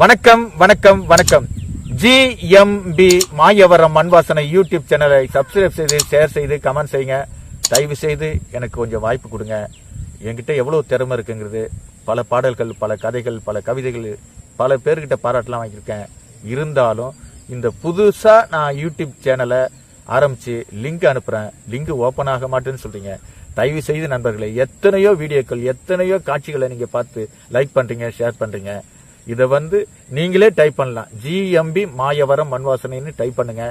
வணக்கம் வணக்கம் வணக்கம். ஜிஎம்பி மாயவரம் மண்வாசனை யூடியூப் சேனலை சப்ஸ்கிரைப் செய்து ஷேர் செய்து கமெண்ட் செய்யுங்க. தயவு செய்து எனக்கு கொஞ்சம் வாய்ப்பு கொடுங்க. என்கிட்ட எவ்வளோ திறமை இருக்குங்கிறது பல பாடல்கள் பல கதைகள் பல கவிதைகள் பல பேர்கிட்ட பாராட்டலாம் வாங்கியிருக்கேன். இருந்தாலும் இந்த புதுசாக நான் யூடியூப் சேனலை ஆரம்பித்து லிங்க் அனுப்புகிறேன் லிங்க் ஓப்பன் ஆக மாட்டேன்னு சொல்கிறீங்க தயவு செய்து நண்பர்களே எத்தனையோ வீடியோக்கள் எத்தனையோ காட்சிகளை நீங்கள் பார்த்து லைக் பண்ணுறீங்க ஷேர் பண்ணுறீங்க இதை வந்து நீங்களே டைப் பண்ணலாம். ஜிஎம்பி மாயவரம் மண்வாசனைன்னு டைப் பண்ணுங்க.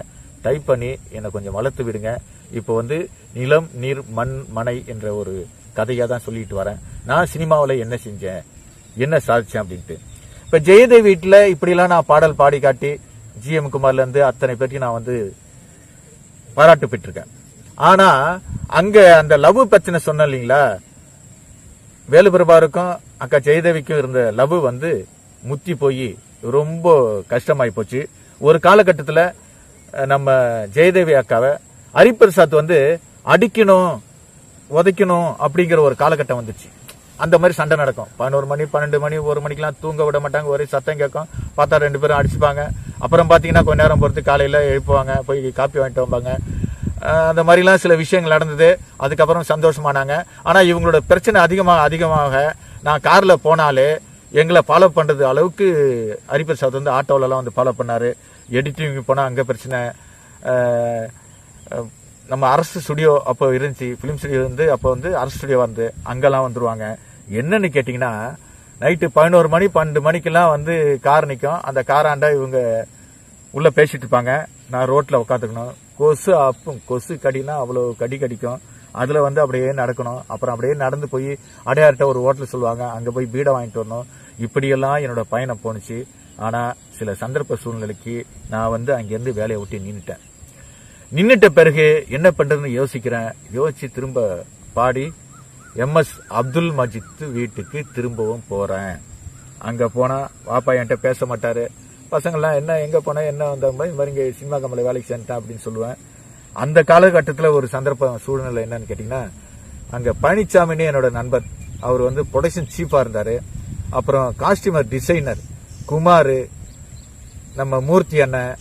டைப் பண்ணி என்னை கொஞ்சம் வளர்த்து விடுங்க. இப்போ வந்து நிலம் நீர் மண் மனை என்ற ஒரு கதையாக தான் சொல்லிட்டு வரேன். நான் சினிமாவில் என்ன செஞ்சேன்? என்ன சாதிச்சேன் அப்படின்ட்டு. இப்போ ஜெயதேவி வீட்டில் இப்படிலாம் நான் பாடல் பாடி காட்டி ஜிஎம் குமார்லேருந்து அத்தனை பேருக்கு நான் வந்து பாராட்டு பெற்றிருக்கேன். ஆனால் அங்கே அந்த லவ் பிரச்சனை சொன்னேன் இல்லைங்களா? வேலுபிரபாருக்கும் அக்கா ஜெயதேவிக்கும் இருந்த லவ் வந்து முத்தி போய் ரொம்ப கஷ்டமாயி போச்சு. ஒரு காலகட்டத்தில் நம்ம ஜெயதேவி அக்காவை ஹரிபிரசாத் வந்து அடிக்கணும் உதைக்கணும் அப்படிங்கிற ஒரு காலகட்டம் வந்துச்சு. அந்த மாதிரி சண்டை நடக்கும். பதினோரு மணி பன்னெண்டு மணி ஒரு மணிக்கெல்லாம் தூங்க விட மாட்டாங்க. ஒரே சத்தம் கேட்கும். பார்த்தா ரெண்டு பேரும் அடிச்சுப்பாங்க. அப்புறம் பார்த்தீங்கன்னா கொஞ்ச நேரம் பொறுத்து காலையில் எழுப்புவாங்க. போய் காப்பி வாங்கிட்டு வந்தாங்க அந்த மாதிரிலாம் சில விஷயங்கள் நடந்தது. அதுக்கப்புறம் சந்தோஷமானாங்க. ஆனால் இவங்களோட பிரச்சனை அதிகமாக அதிகமாக நான் காரில் போனாலே எங்களை ஃபாலோ பண்ணுறது அளவுக்கு ஹரிபிரசாத் வந்து ஆட்டோவிலலாம் வந்து ஃபாலோ பண்ணார். எடிட்டிங் போனால் அங்கே பிரச்சனை. நம்ம அரசு ஸ்டுடியோ அப்போ இருந்துச்சு. ஃபிலிம் ஸ்டுடியோ வந்து அப்போ வந்து அரசு ஸ்டுடியோ வந்து அங்கெல்லாம் வந்துடுவாங்க என்னன்னு கேட்டிங்கன்னா நைட்டு பதினோரு மணி பன்னெண்டு மணிக்கெல்லாம் வந்து கார் நிற்கும் அந்த காராண்டா இவங்க உள்ளே பேசிட்டு இருப்பாங்க. நான் ரோட்டில் உட்காந்துக்கணும் கொசு அப்பும் கொசு கடினா அவ்வளோ கடி கடிக்கும். அதில் வந்து அப்படியே நடக்கணும். அப்புறம் அப்படியே நடந்து போய் அடையார்கிட்ட ஒரு ஹோட்டல் சொல்லுவாங்க அங்கே போய் பீடை வாங்கிட்டு வரணும். இப்படியெல்லாம் என்னோட பயணம் போணுச்சு. ஆனால் சில சந்தர்ப்ப சூழ்நிலைக்கு நான் வந்து அங்கேருந்து வேலையை விட்டு நின்றுட்டேன் நின்றுட்ட பிறகு என்ன பண்ணுறதுன்னு யோசிக்கிறேன். யோசித்து திரும்ப பாடி எம்எஸ் அப்துல் மஜித் வீட்டுக்கு திரும்பவும் போகிறேன் அங்கே போனால் வாப்பா என்கிட்ட பேச மாட்டார். பசங்கள்லாம் என்ன எங்கே போனால் என்ன வந்த? மாதிரி இந்த மாதிரி சினிமா கம்பளை வேலைக்கு சேர்ந்துட்டேன் அப்படின்னு சொல்லுவேன். அந்த காலகட்டத்தில் ஒரு சந்தர்ப்ப சூழ்நிலை என்னன்னு கேட்டிங்கன்னா அங்கே பழனிசாமின்னு என்னோட நண்பர். அவர் வந்து ப்ரொடக்ஷன் சீஃபாக இருந்தார். அப்புறம் காஸ்டியூமர் டிசைனர் குமார் நம்ம மூர்த்தி அண்ணன்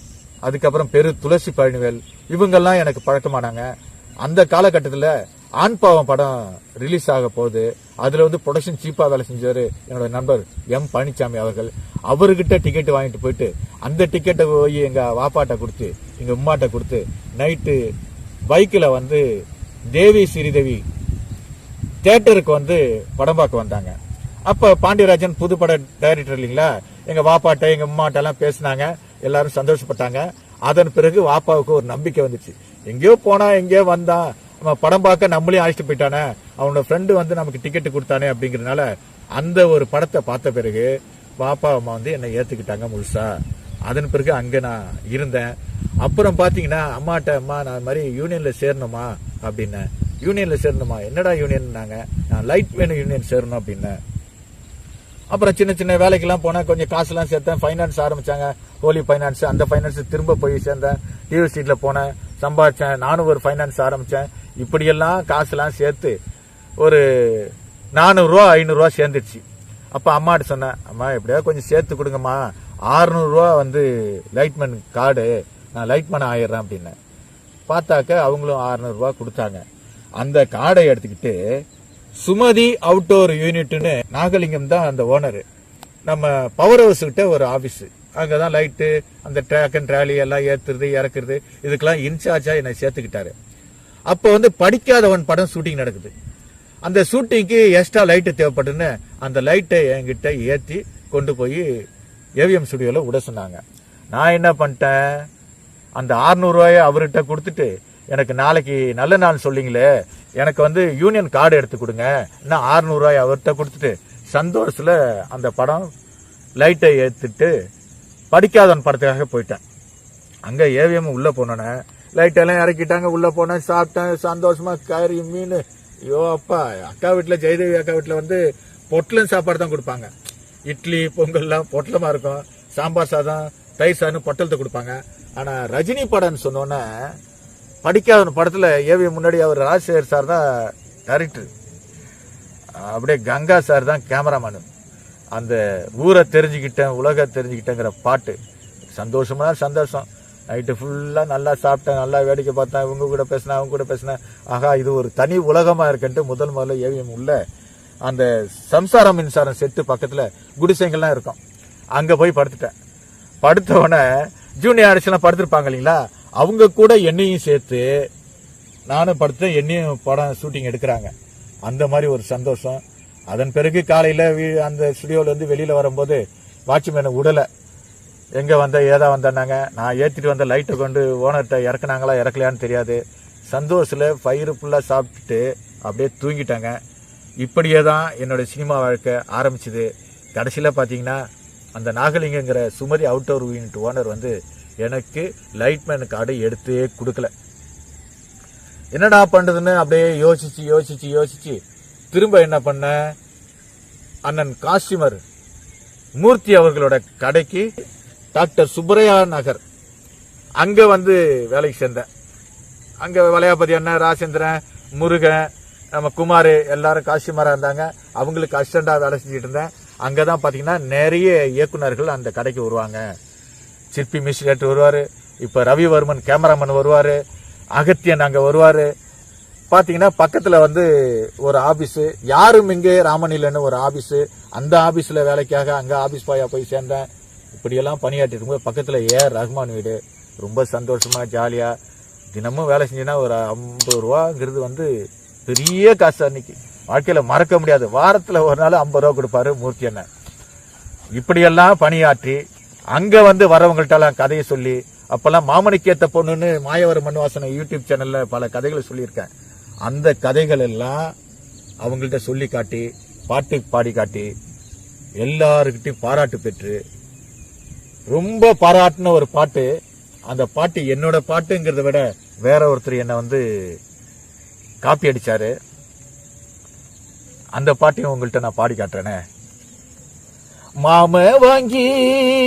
அதுக்கப்புறம் பெரு துளசி பழனிவேல் இவங்கெல்லாம் எனக்கு பழக்கமானாங்க. அந்த காலகட்டத்தில் ஆண் பாவம் படம் ரிலீஸ் ஆக போகுது. அதில் வந்து ப்ரொடக்ஷன் சீப்பாக வேலை செஞ்சவர் என்னோட நண்பர் எம் பழனிசாமி அவர்கள். அவர்கிட்ட டிக்கெட் வாங்கிட்டு போயிட்டு அந்த டிக்கெட்டை போய் எங்கள் வாப்பாட்ட கொடுத்து எங்கள் உம்மாட்ட கொடுத்து நைட்டு பைக்கில் வந்து தேவி ஸ்ரீதேவி தேட்டருக்கு வந்து படம் பார்க்க வந்தாங்க. அப்போ பாண்டியராஜன் புது பட டைரக்டர் இல்லைங்களா? எங்கள் வாப்பாட்ட எங்கள் அம்மாட்ட எல்லாம் பேசினாங்க. எல்லாரும் சந்தோஷப்பட்டாங்க. அதன் பிறகு வாப்பாவுக்கு ஒரு நம்பிக்கை வந்துச்சு. எங்கேயோ போனா எங்கேயோ வந்தான் நம்ம படம் பார்க்க நம்மளையும் அழைச்சிட்டு போயிட்டானே அவனோட ஃப்ரெண்டு வந்து நமக்கு டிக்கெட் கொடுத்தானே அப்படிங்கறதுனால அந்த ஒரு படத்தை பார்த்த பிறகு பாப்பா அம்மா வந்து என்னை ஏற்றுக்கிட்டாங்க முழுசா. அதன் பிறகு அங்கே நான் இருந்தேன். அப்புறம் பார்த்தீங்கன்னா அம்மாட்ட அம்மா நான் இந்த மாதிரி யூனியனில் சேரணுமா? அப்படின்னேன் யூனியனில் சேரணுமா? என்னடா யூனியன்னாங்க நான் லைட் வேணும் யூனியன் சேரணும் அப்படின்னேன் அப்புறம் சின்ன சின்ன வேலைக்கெல்லாம் போனேன் கொஞ்சம் காசுலாம் சேர்த்தேன். ஃபைனான்ஸ் ஆரம்பித்தாங்க ஹோலி ஃபைனான்ஸ் அந்த ஃபைனான்ஸ் திரும்ப போய் சேர்ந்தேன். டிவி சீட்டில் போனேன். சம்பாதிச்சேன். நானும் ஒரு ஃபைனான்ஸ் ஆரம்பித்தேன் இப்படியெல்லாம் காசுலாம் சேர்த்து ஒரு நானூறுரூவா ஐநூறுரூவா சேர்ந்துச்சு. அப்போ அம்மாட்ட சொன்னேன் அம்மா எப்படியாவது கொஞ்சம் சேர்த்து கொடுங்கம்மா. ஆறுநூறுரூவா வந்து லைட்மேன் கார்டு நான் லைட்மேன் ஆயிடுறேன் அப்படின்னேன் பார்த்தாக்க அவங்களும் 600 கொடுத்தாங்க. அந்த கார்டை எடுத்துக்கிட்டு சுமதி அவுட்டோர் யூனிட்னு நாகலிங்கம் தான் அந்த ஓனர் நம்ம பவர் ஹவுஸ் கிட்ட ஒரு அங்கே தான் லைட்டு அந்த ட்ராக் அண்ட் ட்ராலி எல்லாம் ஏற்றுறது இறக்குறது. இதுக்கெல்லாம் இன்சார்ஜாக என்னை சேர்த்துக்கிட்டாரு. அப்போ வந்து படிக்காதவன் படம் ஷூட்டிங் நடக்குது. அந்த ஷூட்டிங்க்கு எக்ஸ்ட்ரா லைட்டு தேவைப்படுன்னு அந்த லைட்டை என்கிட்ட ஏற்றி கொண்டு போய் ஏவிஎம் ஸ்டுடியோவில் விட சொன்னாங்க. நான் என்ன பண்ணிட்டேன்? அந்த ஆறுநூறுவாயை அவர்கிட்ட கொடுத்துட்டு எனக்கு நாளைக்கு நல்ல நாள் சொல்லிங்களே எனக்கு வந்து யூனியன் கார்டு எடுத்து கொடுங்க. இன்னும் 600 அவர்கிட்ட கொடுத்துட்டு சந்தோஷத்தில் அந்த படம் லைட்டை ஏற்றுட்டு படிக்காதவன் படத்துக்காக போயிட்டேன். அங்கே ஏவிஎம் உள்ளே போனோன்னே லைட்டெல்லாம் இறக்கிட்டாங்க உள்ளே போனேன் சாப்பிட்டேன் சந்தோஷமா கறி மீன். ஐயோ அப்பா அக்கா வீட்டில் ஜெயதேவி அக்கா வீட்டில் வந்து பொட்டலம் சாப்பாடு தான் கொடுப்பாங்க. இட்லி பொங்கல்லாம் பொட்டலமாக இருக்கும். சாம்பார் சாதம் தயிர் சாதம் பொட்டலத்தை கொடுப்பாங்க. ஆனால் ரஜினி படம்னு சொன்னோன்னே படிக்காத படத்தில் ஏவிஎம் முன்னாடி அவர் ராஜசேகர் சார் தான் டைரக்டர் அப்படியே கங்கா சார் தான் கேமராமேனு அந்த ஊரை தெரிஞ்சுக்கிட்டேன் உலக தெரிஞ்சுக்கிட்டேங்கிற பாட்டு. சந்தோஷமா சந்தோஷம். நைட்டு ஃபுல்லாக நல்லா சாப்பிட்டேன் நல்லா வேடிக்கை பார்த்தேன் இவங்க கூட பேசினேன் அவங்க கூட பேசினேன். ஆகா இது ஒரு தனி உலகமாக இருக்குன்ட்டு முதல் முதல்ல ஏவிஎம் உள்ள அந்த சம்சார மின்சாரம் செட்டு பக்கத்தில் குடிசைங்கள்லாம் இருக்கும். அங்கே போய் படுத்துட்டேன். படுத்த உடனே ஜூனியர் ஆர்டிஸ்ட்லாம் படுத்திருப்பாங்க இல்லைங்களா? அவங்க கூட என்னையும் சேர்த்து நானும் படுத்து என்னையும் படம் ஷூட்டிங் எடுக்கிறாங்க. அந்த மாதிரி ஒரு சந்தோஷம். அதன் பிறகு காலையில் அந்த ஸ்டுடியோலேருந்து வெளியில் வரும்போது வாட்ச்மேனை விடலை எங்கே வந்த ஏதா வந்தேன்னாங்க. நான் ஏற்றிட்டு வந்த லைட்டை கொண்டு ஓனர்கிட்ட இறக்குனாங்களா இறக்கலையான்னு தெரியாது. சந்தோஷத்தில் ஃபயிறு ஃபுல்லாக சாப்பிட்டுட்டு அப்படியே தூங்கிட்டாங்க. இப்படியே தான் என்னோட சினிமா வாழ்க்கை ஆரம்பிச்சுது. கடைசியில் பார்த்தீங்கன்னா அந்த நாகலிங்கங்கிற சுமதி அவுட்டோர் யூனிட் ஓனர் வந்து எனக்கு லைட்மேன் கார்டை எடுத்தே கொடுக்கல. என்னடா பண்ணுதுன்னு அப்படியே யோசிச்சு யோசிச்சு யோசிச்சு திரும்ப என்ன பண்ண? அண்ணன் காஸ்டியூமர் மூர்த்தி அவர்களோட கடைக்கு டாக்டர் சுப்பரையா நகர். அங்க வந்து வேலைக்கு சேர்ந்தேன் அங்க வளையாபதி அண்ணன் ராசேந்திரன் முருகன் நம்ம குமார் எல்லாரும் காஸ்டியூமரா இருந்தாங்க. அவங்களுக்கு அசிஸ்டண்டா வேலை செஞ்சுட்டு இருந்தேன். அங்கே தான் பார்த்தீங்கன்னா நிறைய இயக்குனர்கள் அந்த கடைக்கு வருவாங்க. சிற்பி மிஸ்ரேட் வருவார். இப்போ ரவிவர்மன் கேமராமேன் வருவார். அகத்தியன் அங்கே வருவார். பார்த்தீங்கன்னா பக்கத்தில் வந்து ஒரு ஆஃபீஸு யாரும் இங்கே ராமனிலன்னு ஒரு ஆஃபீஸு அந்த ஆஃபீஸில் வேலைக்காக அங்கே ஆஃபீஸ் பாயாக போய் சேர்ந்தேன். இப்படியெல்லாம் பணியாற்றிட்டு இருக்கும்போது பக்கத்தில் ஏஆர் ரஹ்மான் வீடு. ரொம்ப சந்தோஷமா ஜாலியாக தினமும் வேலை செஞ்சீங்கன்னா ஒரு ஐம்பது ரூபாங்கிறது வந்து பெரிய காசு அன்னைக்கு வாழ்க்கையில் மறக்க முடியாது. வாரத்தில் ஒரு நாள் ஐம்பது ரூபா கொடுப்பாரு மூர்த்தி அண்ணன். இப்படியெல்லாம் பணியாற்றி அங்கே வந்து வரவங்கள்ட்டெல்லாம் கதையை சொல்லி அப்போல்லாம் மாமணிக்கேத்த பொண்ணுன்னு மாயவர மண்வாசனை யூடியூப் சேனலில் பல கதைகளை சொல்லியிருக்கேன். அந்த கதைகள் எல்லாம் அவங்கள்ட்ட சொல்லி காட்டி பாட்டு பாடி காட்டி எல்லாருக்கிட்டையும் பாராட்டு பெற்று ரொம்ப பாராட்டின ஒரு பாட்டு. அந்த பாட்டு என்னோட பாட்டுங்கிறத விட வேற ஒருத்தர் என்னை வந்து காப்பி அடிச்சாரு. அந்த பாட்டையும் உங்கள்கிட்ட நான் பாடி காட்டுறேனே. மாம வாங்கி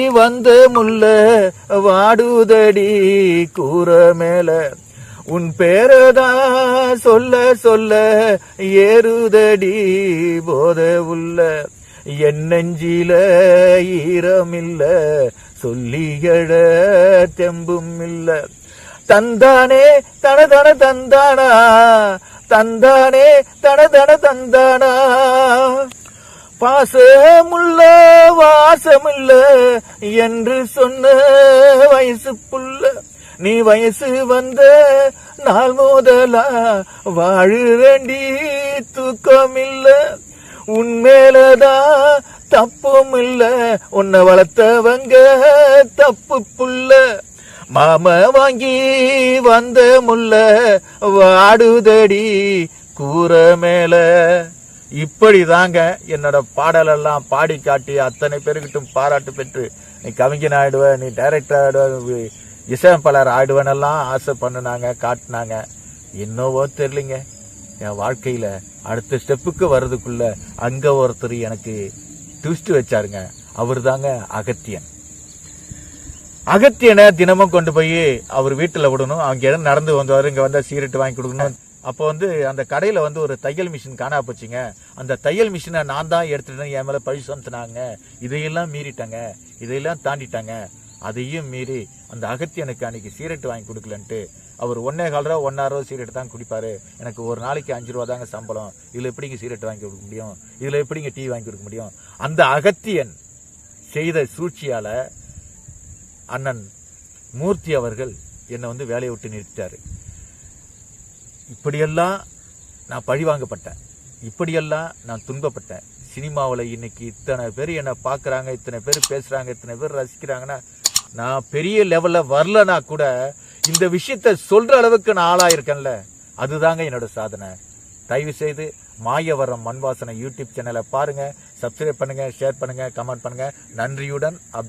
வந்த முல்ல வாடுதடி கூற மேல. உன் பேரதா சொல்ல சொல்ல ஏறுதடி போத உள்ள. என் நெஞ்சில ஈரமில்ல சொல்லியழ தெம்பும் இல்ல தந்தானே தன தன தந்தானா தந்தானே தன தன தந்தானா? பாசமுள்ள வாசமில்ல என்று சொன்ன வயசு புள்ள நீ வயசு வந்த நாள் முதலா வாழுறண்டி தூக்கமில்ல. உன்மேலதான் தப்பும் இல்ல உன்னை வளர்த்தவங்க தப்பு புள்ள மாம வாங்கி வந்த முல்ல வாடுதடி கூற மேல. இப்படி தாங்க என்னோட பாடலெல்லாம் பாடி காட்டி அத்தனை பேருக்கிட்டும் பாராட்டு பெற்று நீ கவிஞன் ஆயிடுவ நீ டைரக்டர் ஆயிடுவ இசையமைப்பாளர் ஆயிடுவனெல்லாம் ஆசை பண்ணுனாங்க காட்டினாங்க. என்னவோ தெரியலிங்க. என் வாழ்க்கையில அடுத்த ஸ்டெப்புக்கு வர்றதுக்குள்ள அங்க ஒருத்தர் எனக்கு ட்விஸ்ட் வச்சாருங்க. அவர் தாங்க அகத்தியன். அகத்தியனை தினமும் கொண்டு போய் அவர் வீட்டில் விடணும். அவங்க இடம் நடந்து வந்தவர் இங்கே வந்தால் சீரட்டு வாங்கி கொடுக்கணும். அப்போ வந்து அந்த கடையில் வந்து ஒரு தையல் மிஷின் காணா போச்சுங்க. அந்த தையல் மிஷினை நான் தான் எடுத்துட்டேன் என் மேலே பழி சொன்னாங்க இதையெல்லாம் மீறிட்டாங்க. இதையெல்லாம் தாண்டிட்டாங்க. அதையும் மீறி அந்த அகத்தியனுக்கு அன்னைக்கு சீரட்டு வாங்கி கொடுக்கலன்ட்டு அவர் ஒன்னே கால் ரூபா ஒன்னாயிரம் ரூபா சீரட்டு தான் குடிப்பாரு. எனக்கு ஒரு நாளைக்கு அஞ்சு ரூபா தாங்க சம்பளம். இதில் எப்படிங்க சீரட்டு வாங்கி கொடுக்க முடியும்? இதில் எப்படிங்க டீ வாங்கி கொடுக்க முடியும்? அந்த அகத்தியன் செய்த சூழ்ச்சியால் அண்ணன் மூர்த்தி அவர்கள் என்னை வந்து வேலையை விட்டு நிறுத்திட்டாரு. இப்படியெல்லாம் நான் பழிவாங்கப்பட்டேன். இப்படியெல்லாம் நான் துன்பப்பட்டேன். சினிமாவில் இன்னைக்கு இத்தனை பேர் என்னை பார்க்குறாங்க இத்தனை பேர் பேசுகிறாங்க இத்தனை பேர் ரசிக்கிறாங்கன்னா நான் பெரிய லெவலில் வரலனா கூட இந்த விஷயத்த சொல்ற அளவுக்கு நான் ஆளாயிருக்கேன்ல அதுதாங்க என்னோட சாதனை. தயவு செய்து மாயவரம் மண்வாசனை யூடியூப் சேனலை பாருங்க சப்ஸ்கிரைப் பண்ணுங்க ஷேர் பண்ணுங்க கமெண்ட் பண்ணுங்க. நன்றியுடன் அப்